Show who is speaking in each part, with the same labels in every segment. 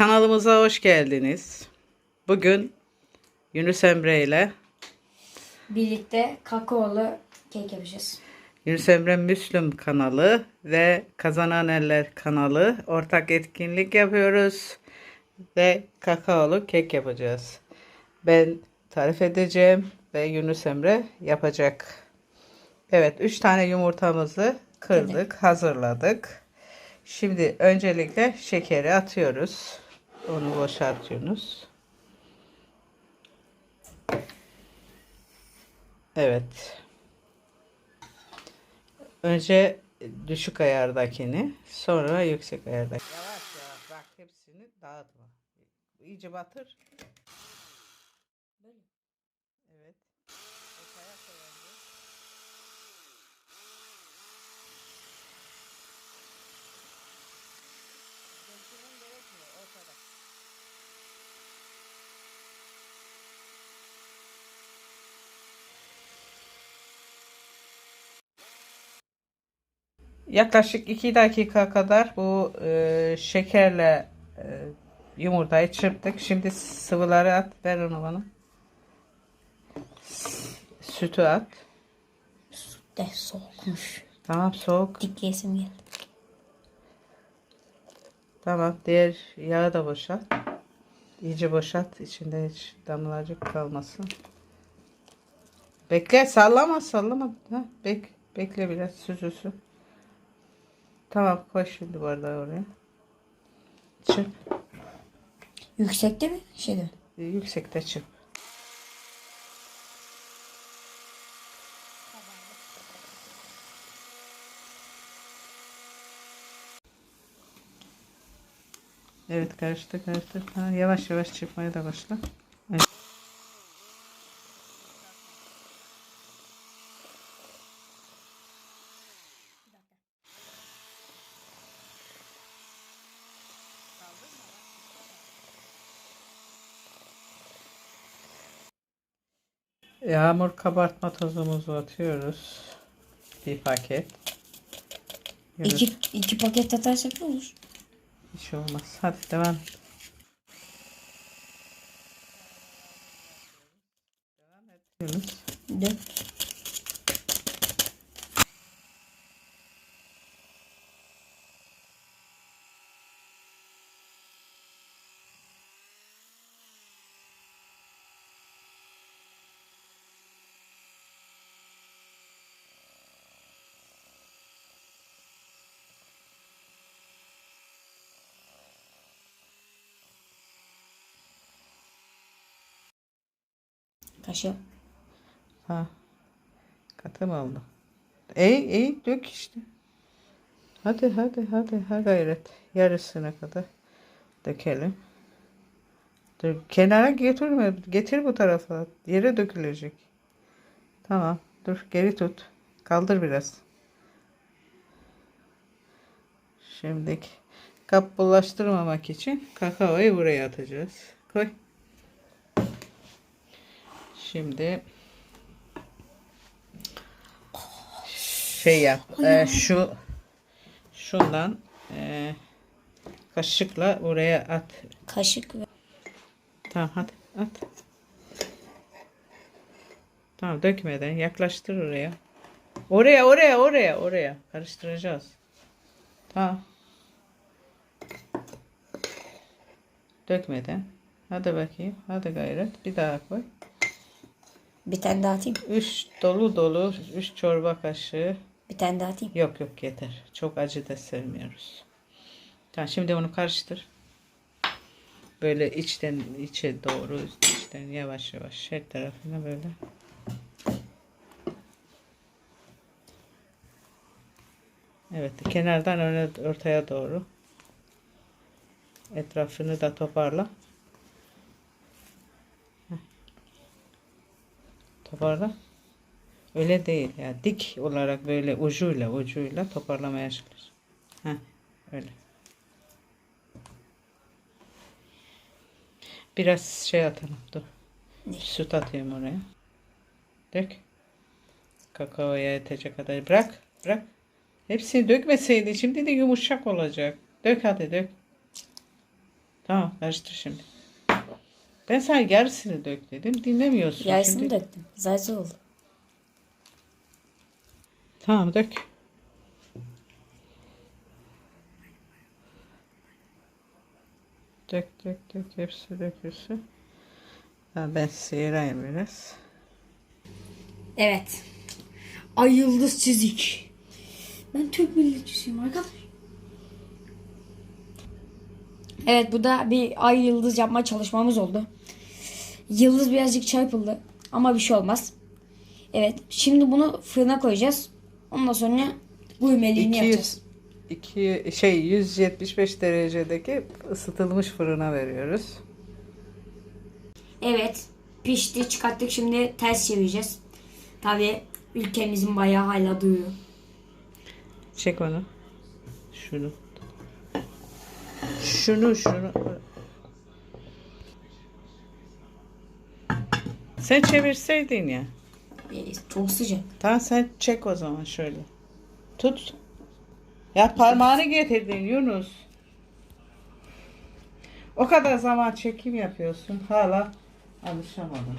Speaker 1: Kanalımıza hoş geldiniz. Bugün Yunus Emre ile
Speaker 2: Birlikte kakaolu kek yapacağız.
Speaker 1: Yunus Emre Müslüm kanalı ve Kazanan Eller kanalı ortak etkinlik yapıyoruz ve kakaolu kek yapacağız. Ben tarif edeceğim ve Yunus Emre yapacak. Evet, 3 tane yumurtamızı kırdık, hazırladık. Şimdi öncelikle şekeri atıyoruz. Onu boşaltıyoruz. Evet. Önce düşük ayardakini, sonra yüksek ayardaki. Yavaş yavaş bak hepsini dağıtma. İyice batır. Yaklaşık 2 dakika kadar bu e, şekerle e, yumurtayı çırptık. Şimdi sıvıları at. Ver onu bana. Sütü at.
Speaker 2: De soğukmuş.
Speaker 1: Tamam soğuk.
Speaker 2: Dik yesim geldi.
Speaker 1: Tamam. Diğer yağı da boşalt. İyice boşalt. İçinde hiç damlacık kalmasın. Bekle. Sallama sallama. Ha, bek, bekle biraz süzülsün. Tamam koy şimdi bardağı oraya. Çırp.
Speaker 2: Yüksekte mi? Şeyde.
Speaker 1: E, Yüksekte çırp. Evet karıştı karıştı. Ha, yavaş yavaş çırpmaya da başla. Evet. Yağmur kabartma tozumuzu atıyoruz. Bir paket. Yunus-
Speaker 2: İki, iki paket atarsak ne olur?
Speaker 1: Bir şey olmaz. Hadi devam et. Devam Yunus.
Speaker 2: Dök. Kaşığı.
Speaker 1: Ha. Katı mı oldu? Ey ey dök işte. Hadi hadi hadi ha gayret. Yarısına kadar dökelim. Dur, kenara getirme. Getir bu tarafa. Yere dökülecek. Tamam. Dur geri tut. Kaldır biraz. Şimdi kap bulaştırmamak için kakaoyu buraya atacağız. Koy. Şimdi şey yap. e, şu şundan e, kaşıkla oraya at.
Speaker 2: Kaşık ve
Speaker 1: Tamam hadi at. Tamam dökmeden yaklaştır oraya. Oraya oraya oraya oraya karıştıracağız. Tamam. Dökmeden. Hadi bakayım. Hadi gayret. Bir daha koy.
Speaker 2: Bir tane daha atayım.
Speaker 1: 3 dolu dolu 3 çorba kaşığı.
Speaker 2: Bir tane daha atayım.
Speaker 1: Yok yok yeter. Çok acı da sevmiyoruz. Tamam şimdi onu karıştır. Böyle içten içe doğru içten yavaş yavaş her tarafına böyle. Evet kenardan öne ortaya doğru. Etrafını da toparla. Toparla. Öyle değil ya. Dik olarak böyle ucuyla ucuyla toparlamaya çalış. Heh, öyle. Biraz şey atalım. Dur. Süt atayım oraya. Dök. Kakaoya yetecek kadar. Bırak. Bırak. Hepsini dökmeseydi şimdi de yumuşak olacak. Dök hadi dök. Tamam karıştır şimdi. Ben sana yarısını dök dedim. Dinlemiyorsun.
Speaker 2: Yarısını
Speaker 1: şimdi.
Speaker 2: döktüm. Zayıf oldu.
Speaker 1: Tamam dök. Dök dök dök hepsi dökülsün. Ben sıyırayım biraz.
Speaker 2: Evet. Ay yıldız çizik. Ben Türk milliyetçisiyim arkadaş. Evet bu da bir ay yıldız yapma çalışmamız oldu. Yıldız birazcık çarpıldı ama bir şey olmaz. Evet şimdi bunu fırına koyacağız. Ondan sonra guymeliğini
Speaker 1: 200
Speaker 2: yapacağız.
Speaker 1: 2 şey 175 derecedeki ısıtılmış fırına veriyoruz.
Speaker 2: Evet pişti çıkarttık şimdi ters çevireceğiz. Tabi ülkemizin bayağı hala duyuyor.
Speaker 1: Çek onu. Şunu. Şunu şunu. Sen çevirseydin ya.
Speaker 2: Çok sıcak.
Speaker 1: Tamam sen çek o zaman şöyle. Tut. Ya parmağını getirdin Yunus. O kadar zaman çekim yapıyorsun. Hala alışamadın.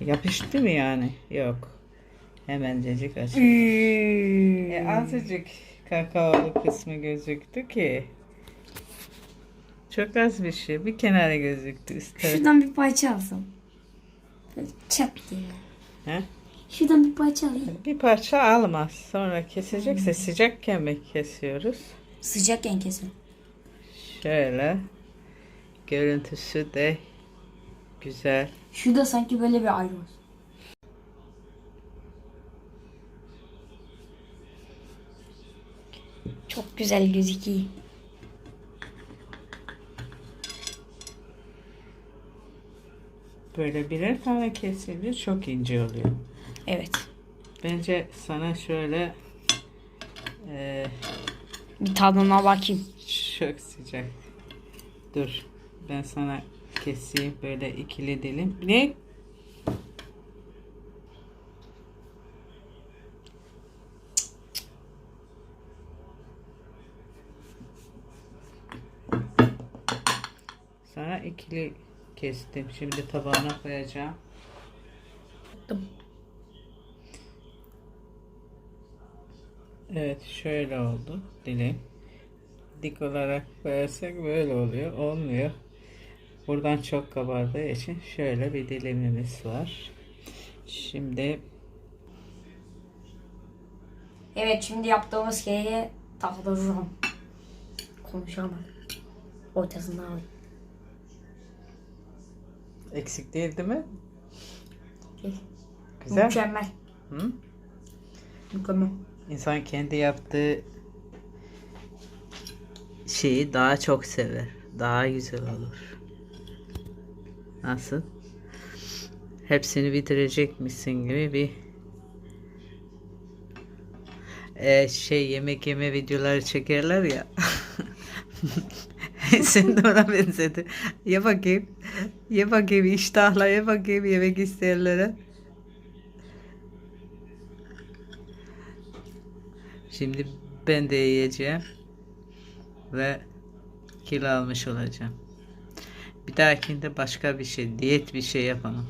Speaker 1: Yapıştı mı yani? Yok. Hemencecik açık. E, azıcık kakaolu kısmı gözüktü ki. Çok az bir şey. Bir kenara gözüktü üstte.
Speaker 2: Şuradan bir parça alsam. Böyle çat diye.
Speaker 1: He?
Speaker 2: Şuradan bir parça alayım.
Speaker 1: Bir parça almaz. Sonra kesecekse sıcakken mi kesiyoruz?
Speaker 2: Sıcakken kesin.
Speaker 1: Şöyle. Görüntüsü de güzel.
Speaker 2: Şurada sanki böyle bir ayrı var. Çok güzel gözüküyor.
Speaker 1: Böyle birer tane kesilince çok ince oluyor.
Speaker 2: Evet.
Speaker 1: Bence sana şöyle eee,
Speaker 2: Bir tadına bakayım.
Speaker 1: çok sıcak. Dur. Ben sana keseyim böyle ikili dilim. Ne? Sana ikili kestim. Şimdi tabağına koyacağım. Evet şöyle oldu dilim. Dik olarak koyarsak böyle oluyor. Olmuyor. Buradan çok kabardığı için şöyle bir dilimimiz var. Şimdi
Speaker 2: Evet şimdi yaptığımız şeyi taktıracağım. Konuşamadım. Ortasından alayım.
Speaker 1: Eksik değil değil mi?
Speaker 2: Değil.
Speaker 1: Güzel.
Speaker 2: Mükemmel.
Speaker 1: Hı?
Speaker 2: Mükemmel.
Speaker 1: İnsan kendi yaptığı şeyi daha çok sever. Daha güzel olur. Nasıl? Hepsini bitirecekmişsin gibi bir Ee, şey yemek yeme videoları çekerler ya. Sen de ona benzedi. Ye bakayım. Ye bakayım iştahla ye bakayım yemek isteyenlere. Şimdi ben de yiyeceğim. Ve kilo almış olacağım. Bir dahakinde başka bir şey, diyet bir şey yapalım.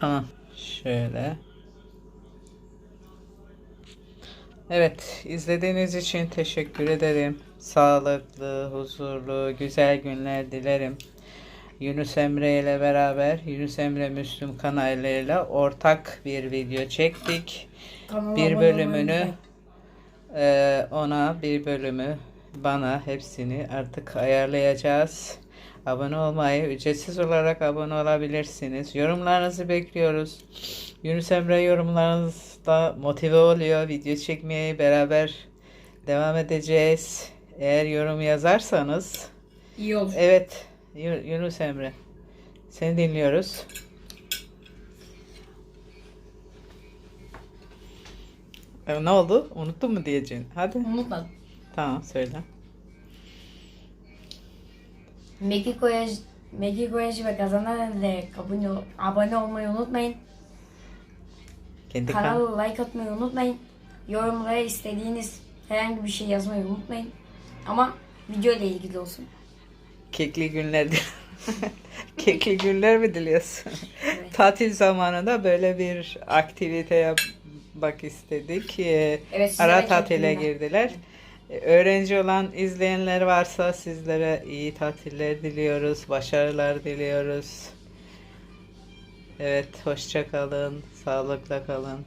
Speaker 1: Tamam. Şöyle. Evet, izlediğiniz için teşekkür ederim. Sağlıklı, huzurlu, güzel günler dilerim. Yunus Emre ile beraber Yunus Emre Müslüm kanalıyla ortak bir video çektik.
Speaker 2: Kanala
Speaker 1: Bir bölümünü Ee, ona bir bölümü bana hepsini artık ayarlayacağız. Abone olmayı, ücretsiz olarak abone olabilirsiniz. Yorumlarınızı bekliyoruz. Yunus Emre yorumlarınızda motive oluyor. Video çekmeye beraber devam edeceğiz. Eğer yorum yazarsanız,
Speaker 2: İyi olur.
Speaker 1: evet Yu- Yunus Emre, seni dinliyoruz. E, ne oldu? Unuttun mu diyeceksin? Hadi.
Speaker 2: Unutmadım.
Speaker 1: Tamam söyle.
Speaker 2: Mexico'ya Mexico'ya ve kazanan abone, abone olmayı unutmayın.
Speaker 1: Kendi kan
Speaker 2: Kanala like atmayı unutmayın. Yorumlara istediğiniz herhangi bir şey yazmayı unutmayın. Ama video ile ilgili olsun.
Speaker 1: kekli günler kekli günler mi diliyorsun?
Speaker 2: Evet.
Speaker 1: Tatil zamanında böyle bir aktivite yapmak istedik. Ee,
Speaker 2: Evet,
Speaker 1: Ara tatile girdiler. Ee, Öğrenci olan izleyenler varsa sizlere iyi tatiller diliyoruz, başarılar diliyoruz. Evet, hoşça kalın, sağlıkla kalın.